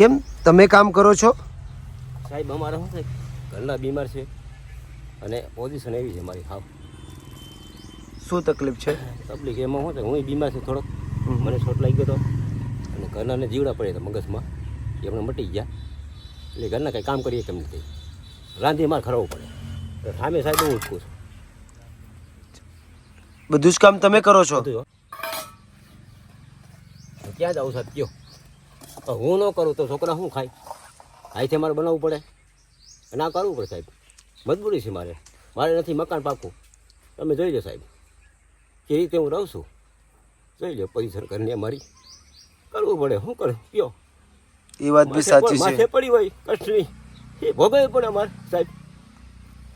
કેમ? તમે કામ કરો છો? સાહેબ અમારે શું છે? ઘરના બીમાર છે. અને પોઝિશન એવી છે મારી હાવ. શું તકલીફ છે? તકલીફ એમાં શું છે? હું બીમાર છું થોડોક. મને શોટ લાગી ગયો હતો અને ઘરનાને જીવડા પડ્યા હતા મગજમાં. એ એમણે મટી ગયા. એટલે ઘરના કંઈ કામ કરીએ કેમ નથી. રાંધી મારે ખરાવું પડે. સામે સાહેબ હું ઉઠકું છું. બધું જ કામ તમે કરો છો. ક્યાં જાઉં સાહેબ? કયો. તો હું ન કરું તો છોકરા શું ખાય? અહીંથી મારે બનાવવું પડે. ના કરવું પડે સાહેબ. મજબૂરી છે મારે. મારે નથી મકાન પાકું તમે જોઈ લો સાહેબ. કે રીતે હું રહું છું? જોઈ લો પોઝિશન કરીને મારી કરવું પડે. શું કરે? કયો? એ વાત બી સાચી છે. માથે પડી હોય કષ્ટની. એ ભોગવવી પડે અમારે સાહેબ.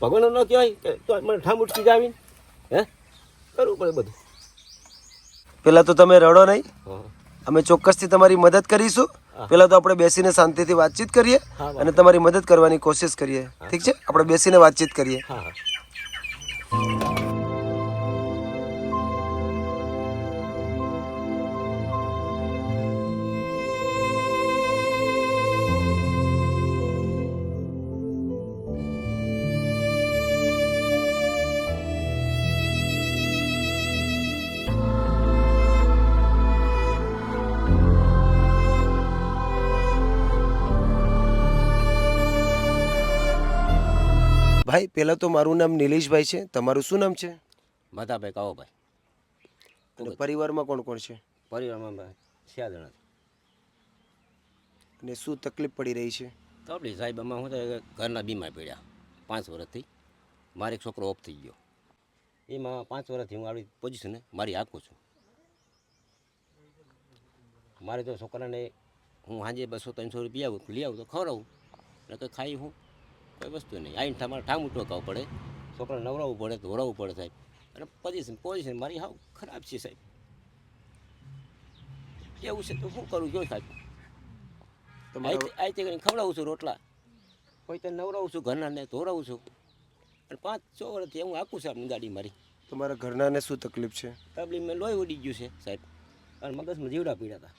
ભગવાન ન કહેવાય કે તો મને ઠામ ઉઠકી જાવીને હે? કરવું પડે બધું. પેલા તો તમે રડો નહીં. અમે ચોક્કસથી તમારી મદદ કરીશું. પહેલાં પેલા તો આપણે બેસીને શાંતિથી વાતચીત કરીએ અને તમારી મદદ કરવાની કોશિશ કરીએ. ઠીક છે? આપણે બેસીને વાતચીત કરીએ. ભાઈ પહેલાં તો મારું નામ નિલેશભાઈ છે. તમારું શું નામ છે? માધાભાઈ કાવો ભાઈ અને પરિવારમાં કોણ કોણ છે? પરિવારમાં અમે છ જણા અને શું તકલીફ પડી રહી છે? તકલીફ સાહેબ અમે હું ઘરના બીમાર પડ્યા પાંચ વર્ષથી. મારે એક છોકરો ઓફ થઈ ગયો. એમાં પાંચ વર્ષથી હું આવી પોઝિશને મારી હાકું છું. મારે તો છોકરાને હું સાંજે બસો ત્રણસો રૂપિયા આવું લઈ આવું તો ખવડાવું. એટલે કંઈ ખાઈ હું. કોઈ વસ્તુ નહીં. આઈને તમારે ઠામું ટોકાવું પડે. છોકરાને નવરાવવું પડે ધોરાવવું પડે સાહેબ. અને પોઝિશન પોઝિશન મારી હાવ ખરાબ છે સાહેબ. કેવું છે તો શું કરું જો સાહેબ? તો આઈ તે કરીને ખવડાવું છું રોટલા. કોઈ તો નવરાવું છું ઘરના ને ધોરાવું છું. અને પાંચ છ વર્ષથી હું આખું સાહેબ ગાડી મારી. તમારા ઘરનાને શું તકલીફ છે? તકલીફ મેં લોહી ઉડી ગયું છે સાહેબ. અને મગજમાં જીવડા પીડા હતા.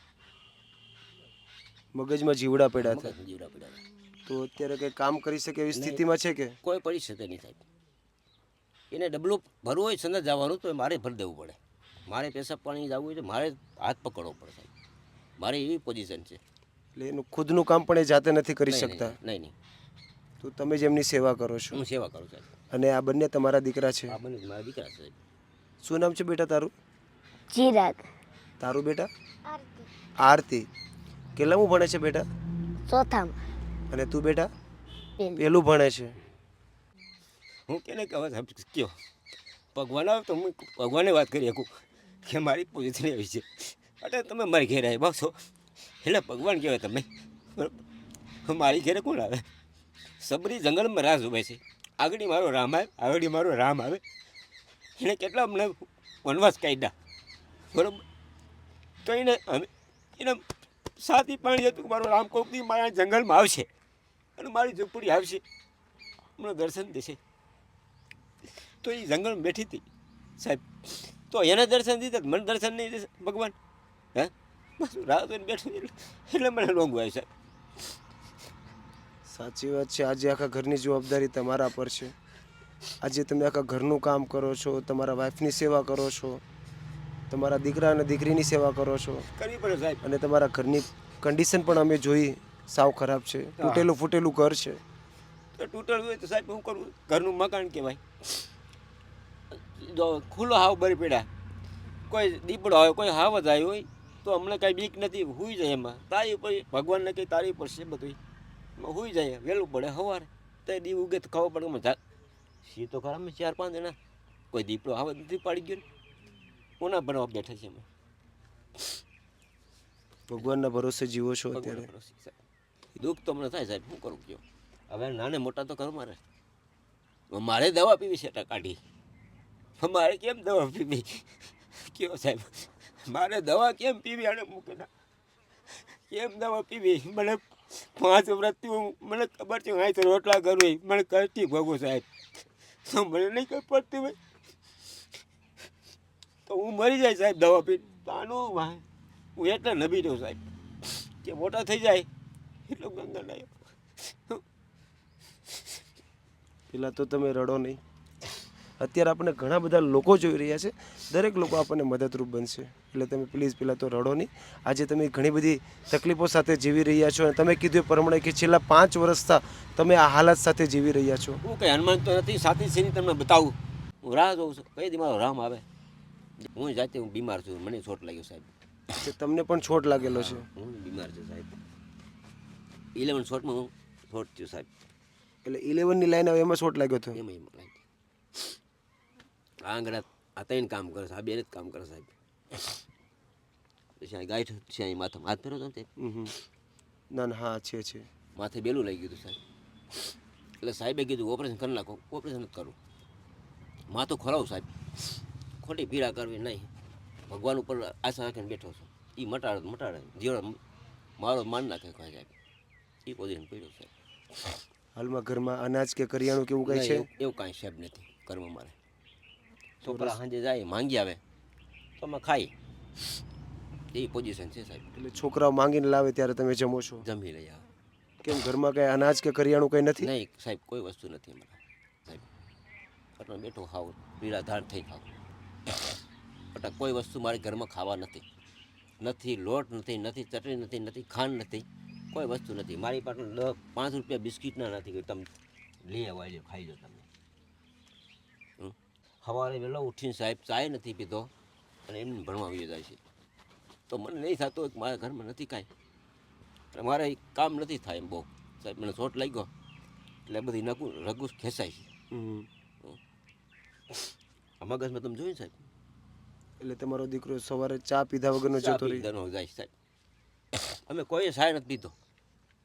મગજમાં જીવડા પીડા હતા? જીવડા પીડા હતા. તો અત્યારે કંઈ કામ કરી શકે એવી સ્થિતિમાં છે કે? કોઈ પડી શકે નહીં સાહેબ. એને ડબલું ભરવું હોય સંદર જવાનું તો મારે ભરી દેવું પડે. મારે પેશાબ પાણી જવું હોય તો મારે હાથ પકડવો પડે સાહેબ. મારી એવી પોઝિશન છે. એટલે એનું ખુદનું કામ પણ એ જાતે નથી કરી શકતા? નહીં નહીં. તો તમે જેમની સેવા કરો છો? હું સેવા કરું સાહેબ. અને આ બંને તમારા દીકરા છે? આ બંને મારા દીકરા છે સાહેબ. શું નામ છે બેટા તારું? ચિરાગ તારું બેટા? આરતી. કેટલામું ભણે છે બેટા? ચોથામાં. અને તું બેટા? પેલું. પેલું ભણે છે. હું કેને કહેવા સાહેબ કયો? ભગવાન આવે તો હું ભગવાને વાત કરી શકું કે મારી પોઝિશન આવી છે. એટલે તમે મારી ઘેર આવ્યા છો. એટલે ભગવાન કહેવાય તમે બરાબર. મારી ઘેરે કોણ આવે? સબરી જંગલમાં રાહ ઉભે છે. આગળી મારો રામ આવે આગળી મારો રામ આવે. એને કેટલા અમને વનવાસ કાઢ્યા. બરાબર. તો એને અમે એને સાથી પાણી હતું કે મારો રામ કોકની મારા જંગલમાં આવશે. અને મારી ઝૂંપડી આવશે. મને દર્શન દેશે. તો એ જંગલમાં બેઠી હતી. સાહેબ તો એને દર્શન દીધા મને દર્શન નહીં દેશે? ભગવાન હે? બસ રાત બેઠું એટલે એટલે મને લોંગું હોય સાહેબ. સાચી વાત છે. આજે આખા ઘરની જવાબદારી તમારા પર છે. આજે તમે આખા ઘરનું કામ કરો છો તમારા વાઈફની સેવા કરો છો તમારા દીકરા અને દીકરીની સેવા કરો છો. કરવી પડે સાહેબ. અને તમારા ઘરની કન્ડિશન પણ અમે જોઈ સાવ ખરાબ છે. તૂટેલું ફૂટેલું ઘર છે. તો તૂટેલું હોય તો સાહેબ હું કરું? ઘરનું મકાન કહેવાય. જો ખુલ્લો હાવ બરી પડ્યા. કોઈ દીપડો હોય કોઈ હાવજ આવ્યો હોય તો અમને કાંઈ બીક નથી હુઈ જાય એમાં. તારી ઉપર ભગવાનને કંઈ તારી ઉપર છે બધું હુઈ જાય વહેલું પડે સવારે તો દી ઉગે તો ખબર પડે મજા સી તો ખરા ચાર પાંચ જણા. કોઈ દીપડો હાવ નથી પાડી ગયો ને. કોના ભણવા બેઠા છે અમે ભગવાનના ભરોસે જીવો છો અત્યારે. દુઃખ તો મને થાય સાહેબ શું કરું કયો? હવે નાને મોટા તો કરું મારે મારે દવા પીવી છે કાઢી. મારે કેમ દવા પીવી? કયો સાહેબ, મારે દવા કેમ પીવી આને મૂકેલા કેમ દવા પીવી? મને પાંચ વર્ષથી હું, મને ખબર છે અહીં રોટલા કરવી મને કરતી ભોગવું સાહેબ. તો મને નહીં ખબર પડતી ભાઈ તો હું મરી જાય સાહેબ દવા પી. તો આનું હું એટલે નબી દઉં સાહેબ. કે મોટા થઈ જાય. એટલો ગંદો આવ્યો પેલા તો તમે રડો નહીં. અત્યારે આપણે ઘણા બધા લોકો જોઈ રહ્યા છે. દરેક લોકો આપણને મદદરૂપ બનશે. એટલે તમે પ્લીઝ પહેલાં તો રડો નહીં. આજે તમે ઘણી બધી તકલીફો સાથે જીવી રહ્યા છો અને તમે કીધું એ પ્રમાણે કે છેલ્લા પાંચ વર્ષથી તમે આ હાલત સાથે જીવી રહ્યા છો. હું કંઈ હનુમાન તો નથી સાથી સીની તમને બતાવું. હું રાહ જોઉં છું. કઈ દી મારો રામ આવે? હું જાતે હું બીમાર છું. મને ચોટ લાગ્યો સાહેબ. તમને પણ છોટ લાગેલો છે. હું બીમાર છું સાહેબ. ઇલેવન શોટમાં હું શોટ થયું સાહેબ. એટલે ઇલેવનની લાઈન આવે એમાં શોટ લાગ્યો હતો એમાં એમાં લાઈન આ આંગળા આ ત્રણ કામ કરે સાહેબ એને જ કામ કરે સાહેબ. પછી ગાઈઠ છે અહીં માથે હાથ ફેરો તો. ના ના હા છે છે. માથે બેલું લઈ ગયું હતું સાહેબ. એટલે સાહેબે કીધું ઓપરેશન કરી નાખો ઓપરેશન જ કરું. માથું ખોલાવું સાહેબ. ખોટી પીડા કરવી નહીં. ભગવાન ઉપર આશા રાખીને બેઠો છું. એ મટાડે મટાડે. જીવડો મારો માન નાખે કહે સાહેબ. એ પોઝિશન પીડ્યો છે. હાલમાં ઘરમાં અનાજ કે કરિયાણું કેવું કંઈ છે? એવું કાંઈ સાહેબ નથી ઘરમાં મારે. છોકરા સાંજે જાય માંગી આવે તો અમે ખાઈ. એ પોઝિશન છે સાહેબ. એટલે છોકરાઓ માંગીને લાવે ત્યારે તમે જમો છો? જમી આવે કેમ ઘરમાં કંઈ અનાજ કે કરિયાણું કંઈ નથી? નહીં સાહેબ કોઈ વસ્તુ નથી અમારા. સાહેબ ઘરમાં બેઠો ખાવ પીળા ધાર થઈ ખાવ. બટા કોઈ વસ્તુ મારે ઘરમાં ખાવા નથી. નથી લોટ નથી નથી ચટણી નથી નથી ખાંડ નથી. કોઈ વસ્તુ નથી. મારી પાસે દસ પાંચ રૂપિયા બિસ્કિટના નથી કે તમે લઈ આવો આજે ખાઈ લો તમે. સવારે વહેલો ઉઠીને સાહેબ ચાય નથી પીધો અને એમને ભણવા આવી જાય છે. તો મને નહીં થતું કે મારા ઘરમાં નથી કાંઈ. મારે કામ નથી થાય એમ બહુ. સાહેબ મને શોટ લાગ્યો. એટલે બધી નકું રઘુ ખેંચાય છે. મગજમાં તમે જોયું સાહેબ? એટલે તમારો દીકરો સવારે ચા પીધા વગરનો જતો જાય સાહેબ. અમે કોઈ સાય નથી પીધો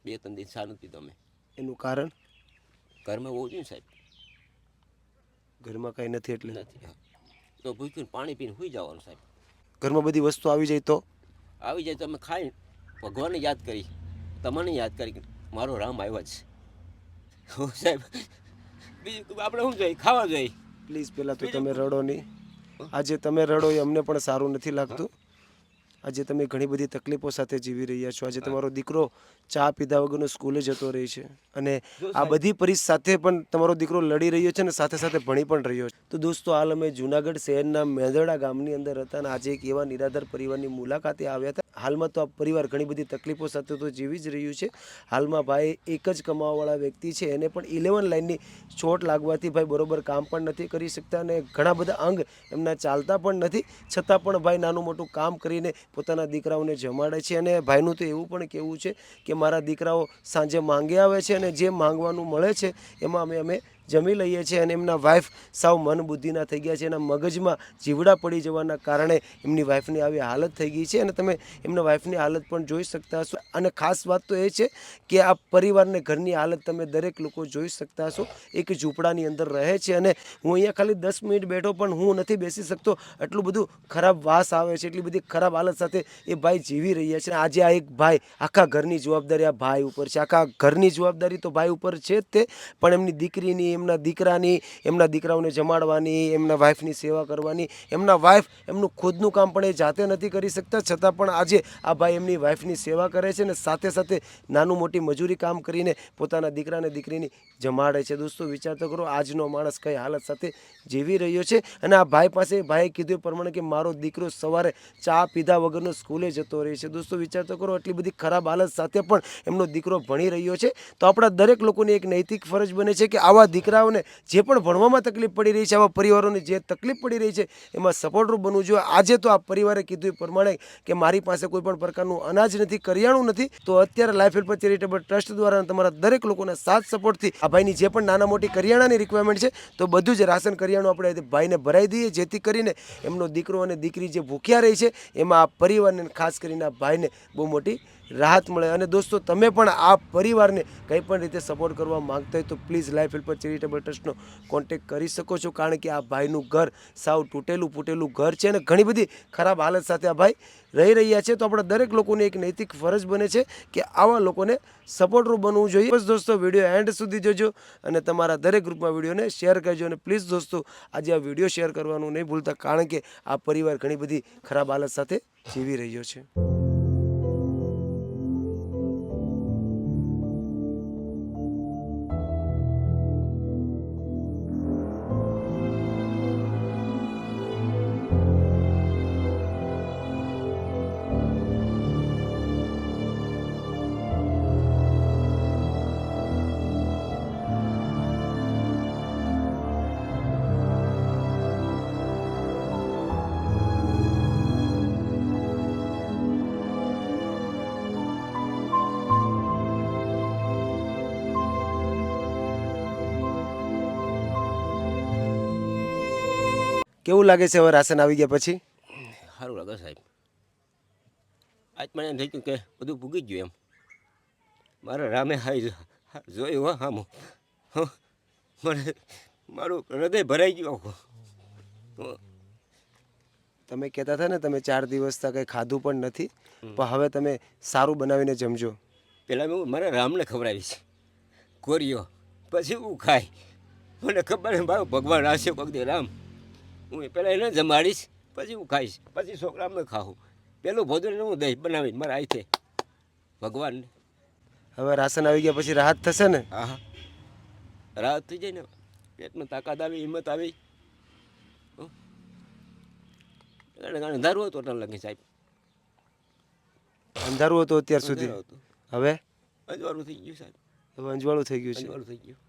બે ત્રણ દિવસ ચા નથી પીધો અમે. એનું કારણ? ઘરમાં બહુ ને સાહેબ. ઘરમાં કાંઈ નથી એટલે? નથી તો ભૂખ્યું પાણી પીને સુઈ જવાનું સાહેબ. ઘરમાં બધી વસ્તુ આવી જાય તો? આવી જાય તો અમે ખાઈ ભગવાનને યાદ કરી. તમને યાદ કરી કે મારો રામ આવ્યો છે હો સાહેબ. બીજું આપણે શું જોઈએ? ખાવા જોઈએ. પ્લીઝ પહેલાં તો તમે રડો નહીં. આજે તમે રડો એ અમને પણ સારું નથી લાગતું. આજે તમે ઘણી બધી તકલીફો સાથે જીવી રહ્યા છો. આજે તમારો દીકરો ચા પીધા વગરનો સ્કૂલે જતો રહે છે અને આ બધી પરિસ્થિતિ સાથે પણ તમારો દીકરો લડી રહ્યો છે અને સાથે સાથે ભણી પણ રહ્યો છે. તો દોસ્તો હાલ અમે જુનાગઢ શહેરના મેંદરડા ગામની અંદર હતા અને આજે એક એવા નિરાધાર પરિવારની મુલાકાતે આવ્યા હતા હાલમાં તો આ પરિવાર ઘણી બધી તકલીફો સાથે તો જીવી જ રહ્યું છે. હાલમાં ભાઈ એક જ કમાવાવાળા વ્યક્તિ છે, એને પણ ઇલેવન લાઇનની ચોટ લાગવાથી ભાઈ બરોબર કામ પણ નથી કરી શકતા અને ઘણા બધા અંગ એમના ચાલતા પણ નથી. છતાં પણ ભાઈ નાનું મોટું કામ કરીને પોતાના દીકરાઓને જમાડે છે અને ભાઈનું તો એવું પણ કહેવું છે કે મારા દીકરાઓ સાંજે માંગે આવે છે અને જે માંગવાનું મળે છે, એમાં અમે અમે જમી લઈએ છીએ અને એમના વાઈફ સાવ મન બુદ્ધિના થઈ ગયા છે. એના મગજમાં જીવડા પડી જવાના કારણે એમની વાઈફની આવી હાલત થઈ ગઈ છે અને તમે એમના વાઈફની હાલત પણ જોઈ શકતા હશો. અને ખાસ વાત તો એ છે કે આ પરિવારને ઘરની હાલત તમે દરેક લોકો જોઈ શકતા હશો. એક ઝૂંપડાની અંદર રહે છે અને હું અહીંયા ખાલી દસ મિનિટ બેઠો પણ હું નથી બેસી શકતો. એટલું બધું ખરાબ વાસ આવે છે, એટલી બધી ખરાબ હાલત સાથે એ ભાઈ જીવી રહ્યા છે. આજે આ એક ભાઈ આખા ઘરની જવાબદારી આ ભાઈ ઉપર છે. આખા ઘરની જવાબદારી તો ભાઈ ઉપર છે જ તે, પણ એમની દીકરીની એમના દીકરાની, એમના દીકરાઓને જમાડવાની, એમના વાઈફની સેવા કરવાની, એમના વાઈફ એમનું ખુદનું કામ પણ એ જાતે નથી કરી શકતા. છતાં પણ આજે આ ભાઈ એમની વાઈફની સેવા કરે છે અને સાથે સાથે નાનું મોટી મજૂરી કામ કરીને પોતાના દીકરાને દીકરીની જમાડે છે. દોસ્તો, વિચાર તો કરો, આજનો માણસ કઈ હાલત સાથે જીવી રહ્યો છે અને આ ભાઈ પાસે ભાઈએ કીધું પ્રમાણે કે મારો દીકરો સવારે ચા પીધા વગરનો સ્કૂલે જતો રહે છે. દોસ્તો, વિચાર તો કરો એટલી બધી ખરાબ હાલત સાથે પણ એમનો દીકરો ભણી રહ્યો છે. તો આપણા દરેક લોકોની એક નૈતિક ફરજ બને છે કે આવા દીકરાઓને જે પણ ભણવામાં તકલીફ પડી રહી છે, આવા પરિવારોને જે તકલીફ પડી રહી છે, એમાં સપોર્ટરૂપ બનવું જોઈએ. આજે તો આ પરિવારે કીધું એ પ્રમાણે કે મારી પાસે કોઈ પણ પ્રકારનું અનાજ નથી, કરિયાણું નથી, તો અત્યારે લાઈફ હેલ્પ ચેરિટેબલ ટ્રસ્ટ દ્વારા તમારા દરેક લોકોના સાથ સપોર્ટથી આ ભાઈની જે પણ નાના મોટી કરિયાણાની રિક્વાયરમેન્ટ છે, તો બધું જ રાશન કરિયાણું આપણે ભાઈને ભરાઈ દઈએ, જેથી કરીને એમનો દીકરો અને દીકરી જે ભૂખ્યા રહી છે, એમાં આ પરિવારને ખાસ કરીને આ ભાઈને બહુ મોટી રાહત મળે અને દોસ્તો, તમે પણ આ પરિવારને કંઈ પણ રીતે સપોર્ટ કરવા માંગતા હોય તો પ્લીઝ લાઈફ હેલ્પર ચેરિટેબલ ટ્રસ્ટનો કોન્ટેક્ટ કરી શકો છો. કારણ કે આ ભાઈનું ઘર સાવ તૂટેલું ફૂટેલું ઘર છે અને ઘણી બધી ખરાબ હાલત સાથે આ ભાઈ રહી રહ્યા છે. તો આપણા દરેક લોકોની એક નૈતિક ફરજ બને છે કે આવા લોકોને સપોર્ટરૂપ બનવું જોઈએ. બસ દોસ્તો વીડિયો એન્ડ સુધી જોજો અને તમારા દરેક ગ્રુપમાં વિડીયોને શેર કરજો અને પ્લીઝ દોસ્તો, આજે આ વીડિયો શેર કરવાનું નહીં ભૂલતા, કારણ કે આ પરિવાર ઘણી બધી ખરાબ હાલત સાથે જીવી રહ્યો છે. કેવું લાગે છે હવે રાશન આવી ગયા પછી? સારું લાગે સાહેબ. આજ મને એમ થઈ ગયું કે બધું ભૂગી ગયું એમ. મારા રામે હાઈ જોયું હો હામું હો, મને મારું હૃદય ભરાઈ ગયું તમે કહેતા હતા ને તમે ચાર દિવસથી કંઈ ખાધું પણ નથી પણ હવે તમે સારું બનાવીને જમજો. પહેલાં હું મારા રામને ખવડાવીશ. કોરિયો પછી હું ખાય મને ખબર છે મારો ભગવાન આવશે પગદે રામ. હું પહેલાં એને જમાડીશ પછી હું ખાઈશ પછી છોકરાને ખાઉં પેલું ભોજન હું દઈશ બનાવીને મારા હાથે. ભગવાન હવે રાશન આવી ગયા પછી રાહત થશે ને? હા રાહત થઈ જાય ને. પેટમાં તાકાત આવી હિંમત આવી. અંધારું હતું અટલ લગી સાહેબ. અંધારું હતું અત્યાર સુધી. હતું. હવે? અજવાળું થઈ ગયું સાહેબ. હવે અંજવાળું થઈ ગયું છે. અંજવાળું થઈ ગયું.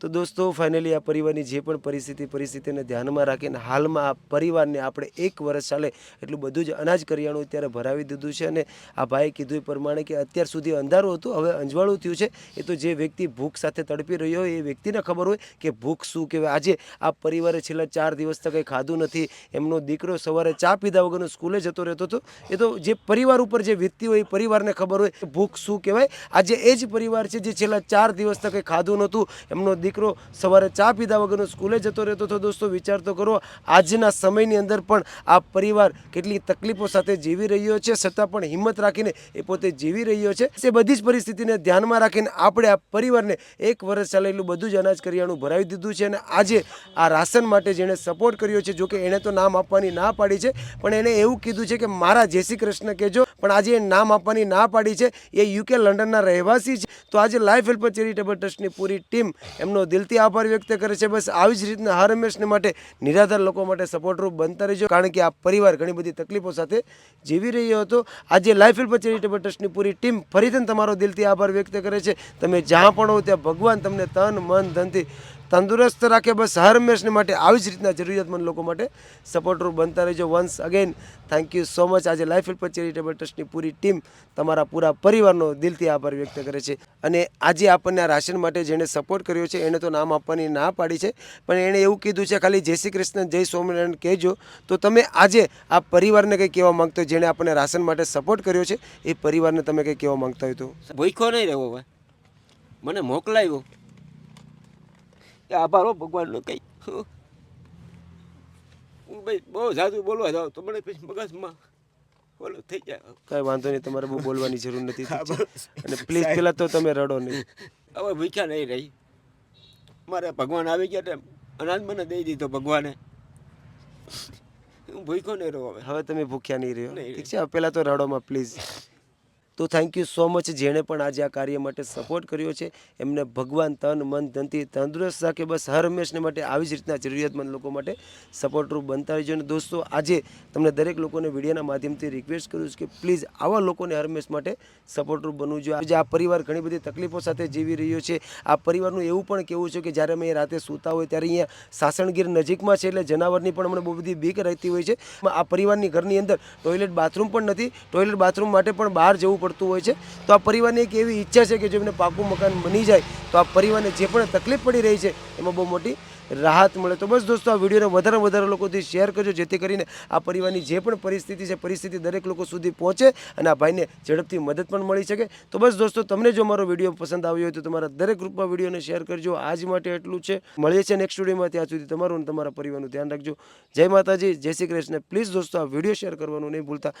તો દોસ્તો ફાઇનલી આ પરિવારની જે પણ પરિસ્થિતિ, પરિસ્થિતિને ધ્યાનમાં રાખીને હાલમાં આ પરિવારને આપણે એક વર્ષ ચાલે એટલું બધું જ અનાજ કરિયાણું અત્યારે ભરાવી દીધું છે અને આ ભાઈએ કીધું એ પ્રમાણે કે અત્યાર સુધી અંધારું હતું, હવે અંજવાળું થયું છે. એ તો જે વ્યક્તિ ભૂખ સાથે તડપી રહ્યો હોય એ વ્યક્તિને ખબર હોય કે ભૂખ શું કહેવાય. આજે આ પરિવારે છેલ્લા ચાર દિવસથી કંઈ ખાધું નથી. એમનો દીકરો સવારે ચા પીધા વગરનો સ્કૂલે જતો રહેતો હતો. એ તો જે પરિવાર ઉપર જે વ્યક્તિ હોય એ પરિવારને ખબર હોય ભૂખ શું કહેવાય. આજે એ જ પરિવાર છે જે છેલ્લા ચાર દિવસથી કંઈ ખાધું નહોતું. એમનો દીકરો સવારે ચા પીધા વગરનો સ્કૂલે જતો રહેતો હતો. દોસ્તો, વિચાર તો કરો, આજના સમયની અંદર પણ આ પરિવાર કેટલી તકલીફો સાથે જીવી રહ્યો છે, છતાં પણ હિંમત રાખીને એ પોતે જીવી રહ્યો છે. એ બધી જ પરિસ્થિતિને ધ્યાનમાં રાખીને આપણે આ પરિવારને એક વર્ષ ચાલેલું બધું જ અનાજ કરિયાણું ભરાવી દીધું છે અને આજે આ રાશન માટે જેણે સપોર્ટ કર્યો છે, જોકે એણે તો નામ આપવાની ના પાડી છે, પણ એણે એવું કીધું છે કે, મારા જય શ્રી કૃષ્ણ કહેજો. પણ આજે એ નામ આપવાની ના પાડી છે. એ યુકે, લંડનના રહેવાસી છે. તો આજે લાઈફ હેલ્પ ચેરિટેબલ ટ્રસ્ટની પૂરી ટીમ એમનો દિલથી આભાર વ્યક્ત કરે છે. બસ આવી જ રીતના હર હંમેશને માટે નિરાધાર લોકો માટે સપોર્ટરૂપ બનતા રહેજો, કારણ કે આ પરિવાર ઘણી બધી તકલીફો સાથે જીવી રહ્યો હતો. આજે લાઈફ હેલ્પ ચેરિટેબલ ટ્રસ્ટની પૂરી ટીમ ફરીથી તમારો દિલથી આભાર વ્યક્ત કરે છે. તમે જ્યાં પણ હો ત્યાં ભગવાન તમને તન, મન, ધનથી તંદુરસ્ત રાખે બસ હર હંમેશને માટે આવી જ રીતના જરૂરિયાતમંદ લોકો માટે સપોર્ટરૂપ બનતા રહેજો. Once again thank you so much આજે લાઈફ હેલ્પ ચેરિટેબલ ટ્રસ્ટની પૂરી ટીમ તમારા પૂરા પરિવારનો દિલથી આભાર વ્યક્ત કરે છે. અને આજે આપણને આ રાશન માટે જેણે સપોર્ટ કર્યો છે એણે તો નામ આપવાની ના પાડી છે, પણ એણે એવું કીધું છે, ખાલી જય શ્રી કૃષ્ણ, જય સ્વામિનારાયણ કહેજો. તો તમે આજે આ પરિવારને કંઈ કહેવા માંગતો જેણે આપણને રાશન માટે સપોર્ટ કર્યો છે, એ પરિવારને તમે કંઈ કહેવા માંગતા હોય તો? ભૂખો નહીં રહેવો ભાઈ. મને મોકલાવ્યો એ આભાર ભગવાનનો કંઈ. હું. ભાઈ બહુ જાદુ બોલવા જાઉં તો મને પછી મગજમાં બોલો થઈ જાય. કાંઈ વાંધો નહીં તમારે બહુ બોલવાની જરૂર નથી અને પ્લીઝ પહેલાં તો તમે રડો નહીં. હવે ભૂખ્યા નહીં રહી. મારે ભગવાન આવી ગયા તે અનાજ મને દઈ દીધો ભગવાને. હું ભૂખ્યો નહીં રહો હવે. હવે તમે ભૂખ્યા નહીં રહ્યો. ઠીક છે પહેલાં તો રડોમાં પ્લીઝ. તો થેન્ક યુ સો મચ જેણે પણ આજે આ કાર્ય માટે સપોર્ટ કર્યો છે. એમને ભગવાન તન, મન, ધનથી તંદુરસ્ત રાખે. બસ હર હંમેશને માટે આવી જ રીતના જરૂરિયાતમંદ લોકો માટે સપોર્ટરૂપ બનતા રહેજો. અને દોસ્તો, આજે તમને દરેક લોકોને વિડીયોના માધ્યમથી રિક્વેસ્ટ કરું છું કે પ્લીઝ આવા લોકોને હર હંમેશ માટે સપોર્ટરૂપ બનવું જોઈએ. આજે આ પરિવાર ઘણી બધી તકલીફો સાથે જીવી રહ્યો છે. આ પરિવારનું એવું પણ કહેવું છે કે જ્યારે અમે રાતે સૂતા હોય ત્યારે અહીંયા સાસણગીર નજીકમાં છે એટલે જનાવરની પણ અમને બહુ બધી બીક રહેતી હોય છે. આ પરિવારની ઘરની અંદર ટોયલેટ બાથરૂમ પણ નથી. ટોયલેટ બાથરૂમ માટે પણ બહાર જવું પડતું હોય છે. તો આ પરિવારની એક એવી ઈચ્છા છે કે જો એમને પાકું મકાન બની જાય, તો આ પરિવારને જે પણ તકલીફ પડી રહી છે, એમાં બહુ મોટી રાહત મળે. તો બસ દોસ્તો, આ વિડીયોને વધારે વધારે લોકોથી શેર કરજો, જેથી કરીને આ પરિવારની જે પણ પરિસ્થિતિ છે, પરિસ્થિતિ દરેક લોકો સુધી પહોંચે અને આ ભાઈને ઝડપથી મદદ પણ મળી શકે. તો બસ દોસ્તો, તમને જો મારો વીડિયો પસંદ આવ્યો હોય તો તમારા દરેક ગ્રુપમાં વિડીયોને શેર કરજો. આજ માટે એટલું છે. મળીએ છીએ નેક્સ્ટ વિડીયોમાં ત્યાં સુધી તમારું અને તમારા પરિવારનું ધ્યાન રાખજો. જય માતાજી, જય શ્રી કૃષ્ણ. પ્લીઝ દોસ્તો, આ વીડિયો શેર કરવાનું નહીં ભૂલતા.